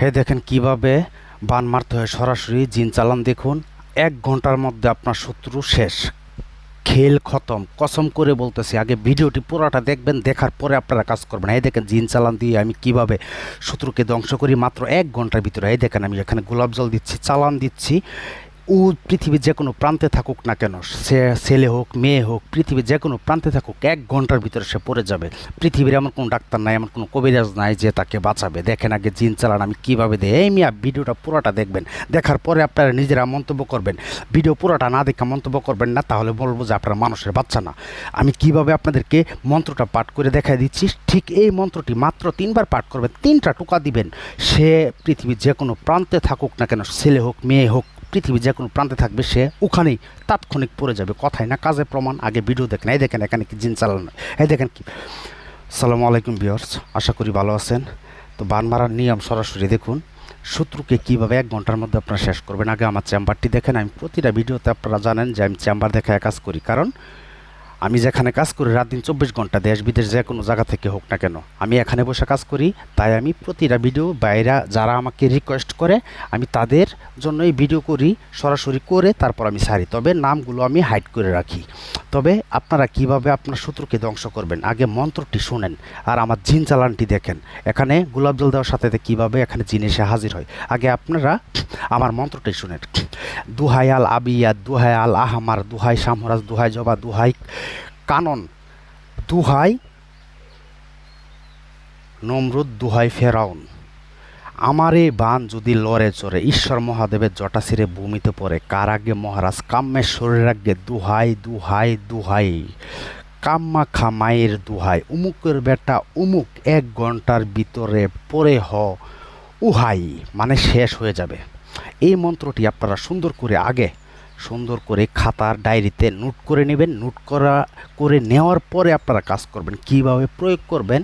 হে দেখেন কীভাবে বান মারতে হয় সরাসরি, জিন চালান দেখুন। এক ঘণ্টার মধ্যে আপনার শত্রু শেষ। খেল খতম। কসম করে বলতেছি, আগে ভিডিওটি পুরোটা দেখবেন, দেখার পরে আপনারা কাজ করবেন। এই দেখেন জিন চালান দিয়ে আমি কীভাবে শত্রুকে ধ্বংস করি মাত্র এক ঘণ্টার ভিতরে। এই দেখেন আমি এখানে গোলাপ জল দিচ্ছি, চালান দিচ্ছি। ও পৃথিবীর যে কোনো প্রান্তে থাকুক না কেন, সে ছেলে হোক, মেয়ে হোক, পৃথিবীর যে কোনো প্রান্তে থাকুক, এক ঘণ্টার ভিতরে সে পড়ে যাবে। পৃথিবীর এমন কোনো ডাক্তার নাই, এমন কোনো কবিরাজ নাই যে তাকে বাঁচাবে। দেখেন আগে জিন চালান, আমি কীভাবে দেয় এই মিয়া ভিডিওটা পুরোটা দেখবেন, দেখার পরে আপনারা নিজেরা মন্তব্য করবেন। ভিডিও পুরোটা না দেখে মন্তব্য করবেন না, তাহলে বলব যে আপনারা মানুষের বাচ্চা না। আমি কীভাবে আপনাদেরকে মন্ত্রটা পাঠ করে দেখাই দিচ্ছি, ঠিক এই মন্ত্রটি মাত্র তিনবার পাঠ করবেন, তিনটা টোকা দিবেন। সে পৃথিবীর যে কোনো প্রান্তে থাকুক না কেন, ছেলে হোক, মেয়ে হোক পৃথিবীর যে কোনো প্রান্তে থাকবে, সে ওখানেই তাৎক্ষণিক পড়ে যাবে। কথাই না কাজে প্রমাণ, আগে ভিডিও দেখেন। এই দেখেন এখানে কি জিন চালানো। এই দেখেন কি। সালামু আলাইকুম বিয়ার্স আশা করি ভালো আছেন। তো বান মারার নিয়ম সরাসরি দেখুন, শত্রুকে কীভাবে এক ঘণ্টার মধ্যে আপনারা শেষ করবেন? আগে আমার চেম্বারটি দেখেন। আমি প্রতিটা ভিডিওতে আপনারা জানেন যে আমি চেম্বার দেখে কাজ করি। কারণ আমি যেখানে কাজ করি রাত দিন চব্বিশ ঘণ্টা, দেশ, বিদেশ যে কোনো জায়গা থেকে হোক না কেন। আমি এখানে বসে কাজ করি, তাই আমি প্রতিটা ভিডিও বাইরা যারা আমাকে রিকোয়েস্ট করে, আমি তাদের জন্য এই ভিডিও করি, সরাসরি করে তারপর আমি সারি। তবে নামগুলো আমি হাইড করে রাখি। তবে আপনারা কীভাবে আপনার শত্রুকে ধ্বংস করবেন? আগে মন্ত্রটি শুনেন আর আমার জিন চালানটি দেখেন। এখানে গোলাপ জল দেওয়ার সাথে কীভাবে এখানে জিন এসে হাজির হয়? আগে আপনারা আমার মন্ত্রটি শুনেন। দুহাই আল আবিয়া দুহাই আল আহমার, দুহাই শামরাজ দুহাই জবা, দুহাই কানন। দুহাই? নমরুদ দুহাই ফেরাউন। আমার এই বান যদি লড়ে চড়ে ঈশ্বর মহাদেবের জটা ছিঁড়ে ভূমিতে পড়ে কার আগে মহারাজ কাম্যের কাম্যেশ্বরের আগে দুহাই দুহাই দুহাই। কাম্মা খামাইয়ের দুহাই উমুকের বেটা উমুক এক ঘণ্টার ভিতরে পরে হ উহাই মানে শেষ হয়ে যাবে। এই মন্ত্রটি আপনারা সুন্দর করে আগে সুন্দর করে খাতার ডায়েরিতে নোট করে নেবেন। নোট করা, করে নেওয়ার পরে আপনারা কাজ করবেন। কীভাবে প্রয়োগ করবেন,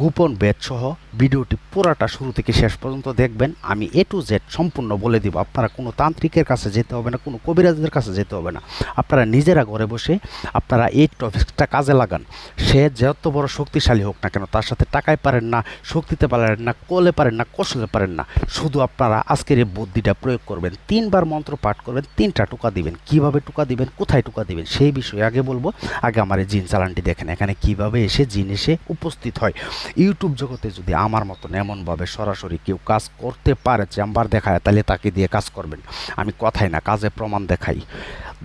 গোপন বেদ সহ ভিডিওটি পুরাটা শুরু থেকে শেষ পর্যন্ত দেখবেন। আমি এ টু জেড সম্পূর্ণ বলে দিব। আপনারা কোনো তান্ত্রিকের কাছে যেতে হবে না, কোনো কবিরাজদের কাছে যেতে হবে না। আপনারা নিজেরা ঘরে বসে আপনারা এই টপিকটা কাজে লাগান। সে যত বড় শক্তিশালী হোক না কেন, তার সাথে টাকায় পারেন না, শক্তিতে পারেন না, কলে পারেন না, কৌশলে পারেন না। শুধু আপনারা আজকের এই বুদ্ধিটা প্রয়োগ করবেন। তিনবার মন্ত্র পাঠ করবেন, তিনটা টুকা দিবেন? কীভাবে টোকা দিবেন? কোথায় টোকা দিবেন? সেই বিষয়ে আগে বলব। আগে আমার এই জিন চালানটি দেখেন। এখানে কীভাবে এসে জিন এসে উপস্থিত হয়। ইউটিউব জগতে যদি আমার মতন এমনভাবে সরাসরি কেউ কাজ করতে পারে, চেম্বার দেখায়, তাহলে তাকে দিয়ে কাজ করবেন। আমি কথাই না, কাজে প্রমাণ দেখাই।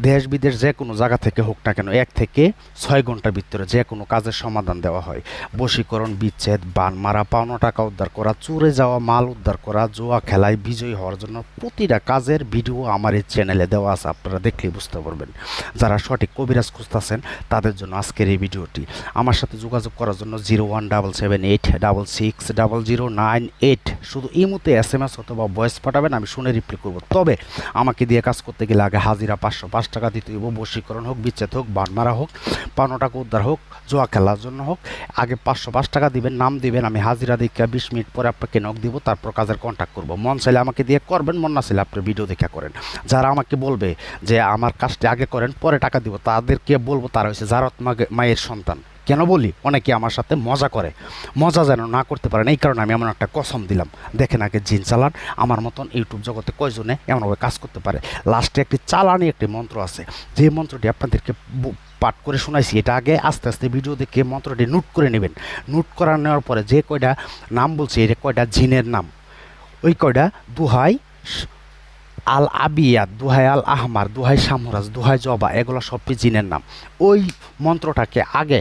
দেশ বিদেশ যে কোনো জায়গা থেকে হোক না কেন, এক থেকে ছয় ঘণ্টার ভিতরে যে কোনো কাজের সমাধান দেওয়া হয়। বশীকরণ, বিচ্ছেদ, বান মারা, পাওনা টাকা উদ্ধার করা, চুরে যাওয়া, মাল উদ্ধার করা, জোয়া খেলায় বিজয়ী হওয়ার জন্য প্রতিটা কাজের ভিডিও আমার এই চ্যানেলে দেওয়া আছে, আপনারা দেখলেই বুঝতে পারবেন। যারা সঠিক কবিরাজ খুঁজতেছেন, তাদের জন্য আজকের এই ভিডিওটি। আমার সাথে যোগাযোগ করার জন্য zero one double seven eight double six double zero nine eight. শুধু এই মুহূর্তে এস এম এস অথবা ভয়েস পাঠাবেন, আমি শুনে রিপ্লাই করব। তবে আমাকে দিয়ে কাজ করতে গেলে আগে হাজিরা পাঁচশো পাঁচ পাঁচ টাকা দিতে হইব। বশীকরণ হোক, বিচ্ছেদ হোক, বানমারা হোক পানো টাকা উদ্ধার হোক, জোয়া খেলার জন্য হোক। আগে পাঁচশো পাঁচ টাকা দিবেন, নাম দিবেন, আমি হাজিরা দীক্ষা বিশ মিনিট পরে আপনাকে নক দিব, তারপর কাজের কন্ট্যাক্ট করব। মন চাইলে আমাকে দিয়ে করবেন, মন না চাইলে আপনি ভিডিও দেখা করেন। যারা আমাকে বলবে যে আমার কাজটি আগে করেন, পরে টাকা দিব, তাদেরকে বলব তারা হচ্ছে জারত মায়ের সন্তান। কেন বলি? অনেকে আমার সাথে মজা করে। মজা যেন না করতে পারেন এই কারণে আমি এমন একটা কসম দিলাম। দেখেন আগে জিন চালান, আমার মতন ইউটিউব জগতে কয়জনে এমনভাবে কাজ করতে পারে? লাস্টে একটি চালানি একটি মন্ত্র আছে। যে মন্ত্রটি আপনাদেরকে পাঠ করে শোনাইছি, এটা আগে আস্তে আস্তে ভিডিও দেখে মন্ত্রটি নোট করে নেবেন। নোট করা নেওয়ার পরে যে কয়টা নাম বলছি এটা কয়টা জিনের নাম, ওই কয়টা? দুহাই আল আবিয়া দুহাই আল আহমার দুহাই সামরাজ, দুহাই জবা, এগুলো সবই জিনের নাম। ওই মন্ত্রটাকে আগে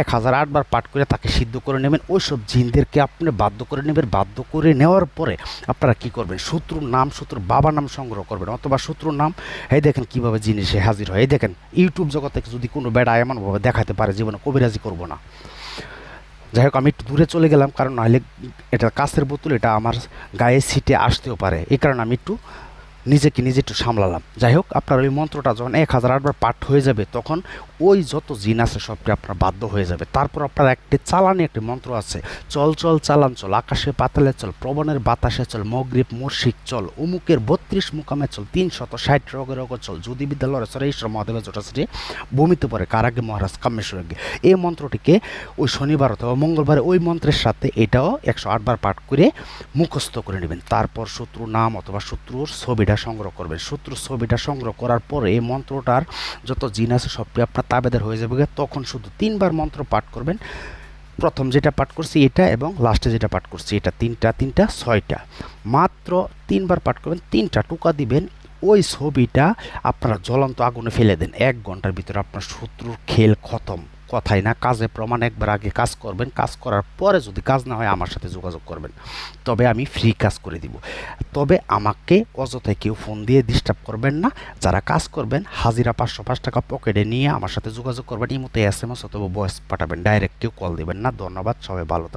এক হাজার আটবার পাঠ করে তাকে সিদ্ধ করে নেবেন। ওই সব জিনদেরকে আপনি বাধ্য করে নেবেন। বাধ্য করে নেওয়ার পরে আপনারা কি করবেন? শত্রুর নাম, শত্রুর বাবা নাম সংগ্রহ করবেন অথবা শত্রুর নাম, এই দেখেন কীভাবে জিনিসে হাজির হয়। এই দেখেন, ইউটিউব জগতে যদি কোনো বেড়া এমনভাবে দেখাতে পারে, জীবনে কবিরাজি করব না। যাই হোক, আমি একটু দূরে চলে গেলাম, কারণ নাহলে এটা কাছের বোতল, এটা আমার গায়ে সিটে আসতেও পারে। এই কারণে আমি একটু নিজেকে নিজে একটু সামলালাম। যাই হোক, আপনার ওই মন্ত্রটা যখন এক হাজার আটবার পাঠ হয়ে যাবে, তখন ওই যত জিন আছে সবটি আপনার বাধ্য হয়ে যাবে। তারপর আপনার একটি চালানি, একটি মন্ত্র আছে। চল চল, চালান, চল। আকাশে পাতালে চল, প্রবণের বাতাসে চল, মগ্রীব মুর্শিক চল। অমুকের বত্রিশ মুকামে চল, তিন শত ষাট রোগে রোগ চল। যদি বিদ্যালয় সরে ঈশ্বর মহাদেবের জটাশ্রী ভূমিতে পড়ে, কারাগে মহারাজ কামেশ্বর আগে এই মন্ত্রটিকে ওই শনিবার অথবা মঙ্গলবারে ওই মন্ত্রের সাথে এটাও একশো আটবার পাঠ করে মুখস্থ করে নেবেন। তারপর শত্রু নাম অথবা শত্রুর ছবিটা সংগ্রহ করবেন। শত্রুর ছবিটা সংগ্রহ করার পরে এই মন্ত্রটার যত জিন আছে সবটি আপনার তাবেদার হয়ে যাবে তখন শুধু তিনবার মন্ত্র পাঠ করবেন। প্রথম যেটা পাঠ করছি এটা এবং লাস্টে যেটা পাঠ করছি এটা তিনটা তিনটা, ছয়টা। মাত্র তিনবার পাঠ করবেন, তিনটা টুকা দিবেন, ওই ছবিটা আপনারা জ্বলন্ত আগুনে ফেলে দেন। এক ঘণ্টার ভিতরে আপনার শত্রুর খেল খতম। কথাই না কাজে প্রমাণ একবার আগে কাজ করবেন, কাজ করার পরে যদি কাজ না হয় আমার সাথে যোগাযোগ করবেন। তবে আমি ফ্রি কাজ করে দিব। তবে আমাকে অযথায় কেউ ফোন দিয়ে ডিস্টার্ব করবেন না। যারা কাজ করবেন, হাজিরা পাঁচশো পাঁচ টাকা পকেটে নিয়ে আমার সাথে যোগাযোগ করবেন। ইমোতে এস এম এস অথবা ভয়েস পাঠাবেন। ডাইরেক্ট কেউ কল দেবেন না। ধন্যবাদ, সবাই ভালো